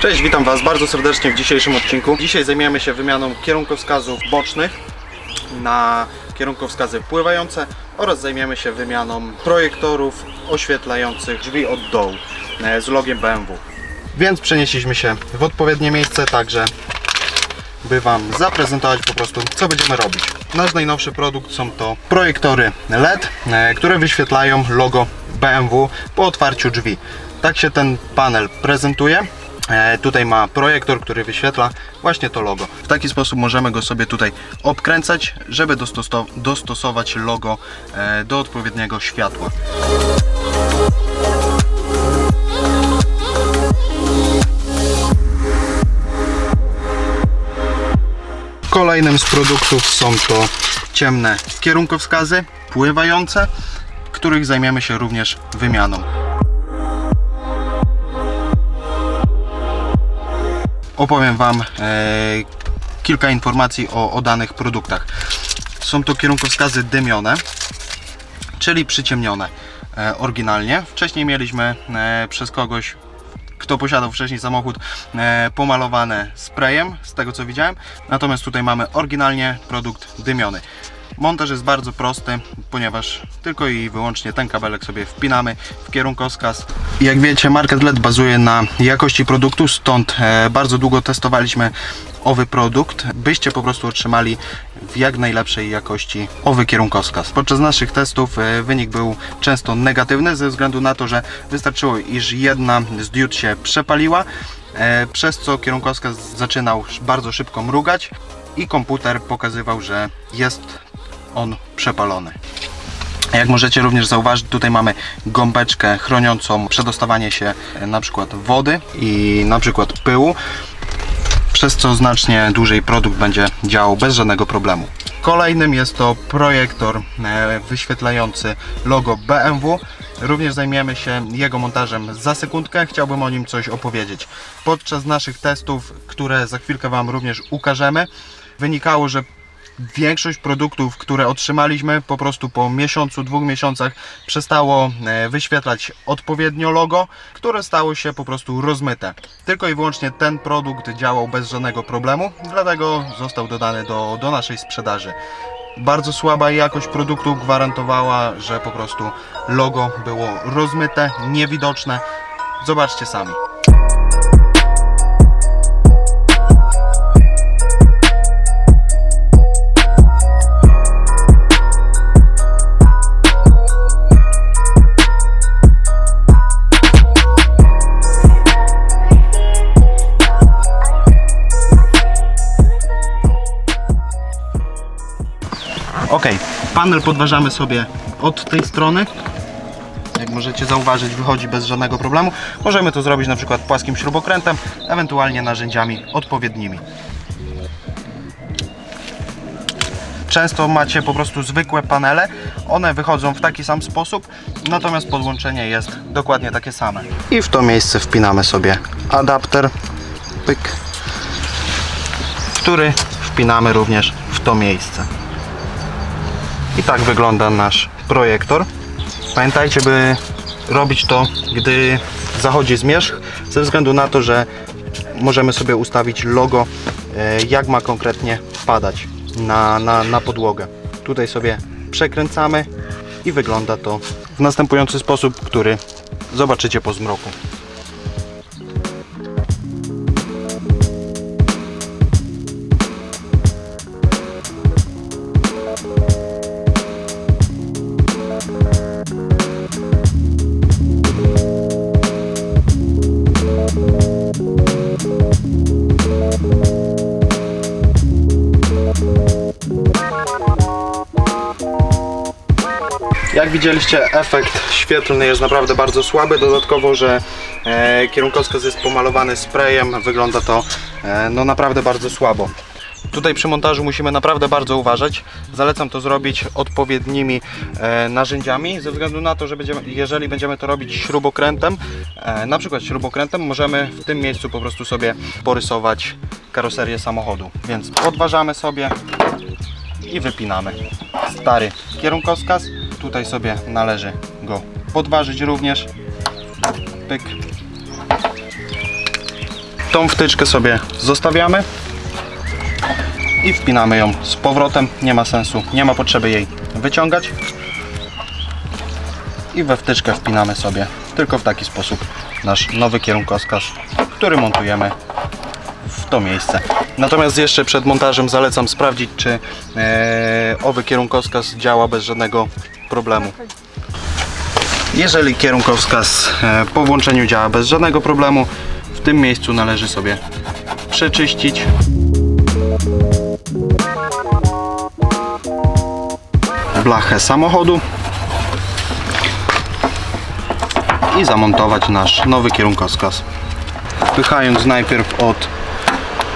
Cześć, witam Was bardzo serdecznie w dzisiejszym odcinku. Dzisiaj zajmiemy się wymianą kierunkowskazów bocznych na kierunkowskazy pływające oraz zajmiemy się wymianą projektorów oświetlających drzwi od dołu e, z logiem BMW. Więc przenieśliśmy się w odpowiednie miejsce, także by Wam zaprezentować po prostu, co będziemy robić. Nasz najnowszy produkt są to projektory LED, e, które wyświetlają logo BMW po otwarciu drzwi. Tak się ten panel prezentuje. E, Tutaj ma projektor, który wyświetla właśnie to logo. W taki sposób możemy go sobie tutaj obkręcać, żeby dostoso- dostosować logo e, do odpowiedniego światła. Kolejnym z produktów są to ciemne kierunkowskazy pływające, których zajmiemy się również wymianą. Opowiem Wam e, kilka informacji o, o danych produktach. Są to kierunkowskazy dymione, czyli przyciemnione e, oryginalnie. Wcześniej mieliśmy e, przez kogoś kto posiadał wcześniej samochód e, pomalowane sprayem, z tego co widziałem. Natomiast tutaj mamy oryginalnie produkt dymiony. Montaż jest bardzo prosty, ponieważ tylko i wyłącznie ten kabelek sobie wpinamy w kierunkowskaz. Jak wiecie, Market LED bazuje na jakości produktu, stąd e, bardzo długo testowaliśmy owy produkt, byście po prostu otrzymali w jak najlepszej jakości owy kierunkowskaz. Podczas naszych testów e, wynik był często negatywny ze względu na to, że wystarczyło, iż jedna z diod się przepaliła, e, przez co kierunkowskaz zaczynał bardzo szybko mrugać i komputer pokazywał, że jest on przepalony. Jak możecie również zauważyć, tutaj mamy gąbeczkę chroniącą przedostawanie się e, na przykład wody i na przykład pyłu, przez co znacznie dłużej produkt będzie działał bez żadnego problemu. Kolejnym jest to projektor e, wyświetlający logo BMW. Również zajmiemy się jego montażem za sekundkę. Chciałbym o nim coś opowiedzieć. Podczas naszych testów, które za chwilkę Wam również ukażemy, wynikało, że większość produktów, które otrzymaliśmy po prostu po miesiącu, dwóch miesiącach przestało e, wyświetlać odpowiednio logo, które stało się po prostu rozmyte. Tylko i wyłącznie ten produkt działał bez żadnego problemu, dlatego został dodany do, do naszej sprzedaży. Bardzo słaba jakość produktu gwarantowała, że po prostu logo było rozmyte, niewidoczne. Zobaczcie sami. Ok, panel podważamy sobie od tej strony. Jak możecie zauważyć, wychodzi bez żadnego problemu. Możemy to zrobić na przykład płaskim śrubokrętem, ewentualnie narzędziami odpowiednimi. Często macie po prostu zwykłe panele, one wychodzą w taki sam sposób, natomiast podłączenie jest dokładnie takie same. I w to miejsce wpinamy sobie adapter, pyk, który wpinamy również w to miejsce. I tak wygląda nasz projektor. Pamiętajcie, by robić to, gdy zachodzi zmierzch, ze względu na to, że możemy sobie ustawić logo, e, jak ma konkretnie padać na, na, na podłogę. Tutaj sobie przekręcamy i wygląda to w następujący sposób, który zobaczycie po zmroku. Jak widzieliście, efekt świetlny jest naprawdę bardzo słaby. Dodatkowo, że e, kierunkowskaz jest pomalowany sprayem, wygląda to e, no naprawdę bardzo słabo. Tutaj przy montażu musimy naprawdę bardzo uważać. Zalecam to zrobić odpowiednimi e, narzędziami, ze względu na to, że będziemy, jeżeli będziemy to robić śrubokrętem, e, na przykład śrubokrętem, możemy w tym miejscu po prostu sobie porysować karoserię samochodu. Więc podważamy sobie i wypinamy. Stary kierunkowskaz. Tutaj sobie należy go podważyć również. Pyk. Tą wtyczkę sobie zostawiamy i wpinamy ją z powrotem. Nie ma sensu, nie ma potrzeby jej wyciągać. I we wtyczkę wpinamy sobie tylko w taki sposób nasz nowy kierunkowskaz, który montujemy w to miejsce. Natomiast jeszcze przed montażem zalecam sprawdzić, czy e, owy kierunkowskaz działa bez żadnego problemu. Jeżeli kierunkowskaz e, po włączeniu działa bez żadnego problemu, w tym miejscu należy sobie przeczyścić. blachę samochodu i zamontować nasz nowy kierunkowskaz. Wpychając najpierw od,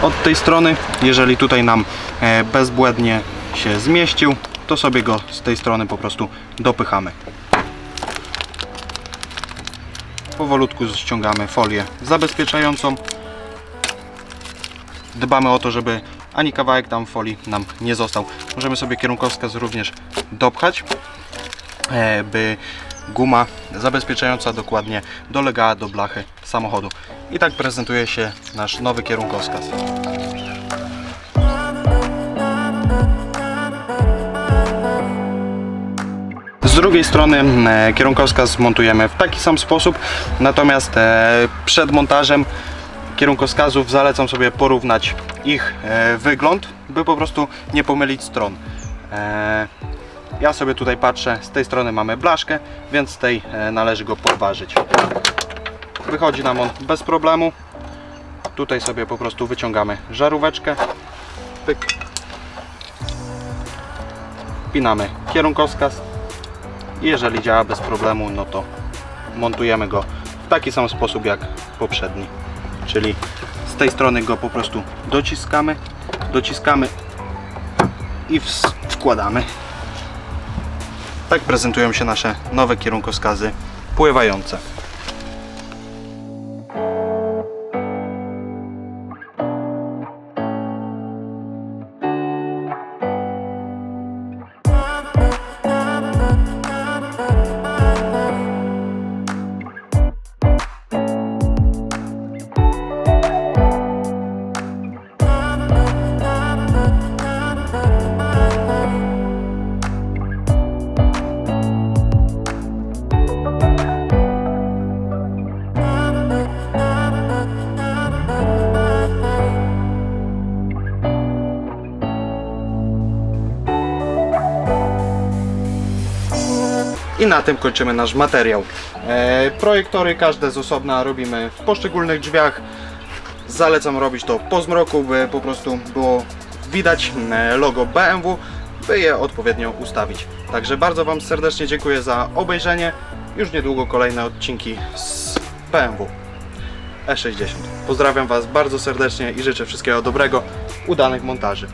od tej strony, jeżeli tutaj nam e, bezbłędnie się zmieścił, to sobie go z tej strony po prostu dopychamy. Powolutku ściągamy folię zabezpieczającą. Dbamy o to, żeby ani kawałek tam folii nam nie został. Możemy sobie kierunkowskaz również dopchać, e, by guma zabezpieczająca dokładnie dolegała do blachy samochodu. I tak prezentuje się nasz nowy kierunkowskaz. Z drugiej strony e, kierunkowskaz montujemy w taki sam sposób, natomiast e, przed montażem kierunkowskazów zalecam sobie porównać ich e, wygląd, by po prostu nie pomylić stron. Ja sobie tutaj patrzę, z tej strony mamy blaszkę, więc z tej należy go podważyć. Wychodzi nam on bez problemu. Tutaj sobie po prostu wyciągamy żaróweczkę. Pyk. Wpinamy kierunkowskaz. Jeżeli działa bez problemu, no to montujemy go w taki sam sposób jak poprzedni. Czyli z tej strony go po prostu dociskamy, dociskamy i wkładamy. Tak prezentują się nasze nowe kierunkowskazy pływające. I na tym kończymy nasz materiał. E, projektory każde z osobna robimy w poszczególnych drzwiach. Zalecam robić to po zmroku, by po prostu było widać e, logo BMW, by je odpowiednio ustawić. Także bardzo Wam serdecznie dziękuję za obejrzenie. Już niedługo kolejne odcinki z BMW E60. Pozdrawiam Was bardzo serdecznie i życzę wszystkiego dobrego, udanych montaży.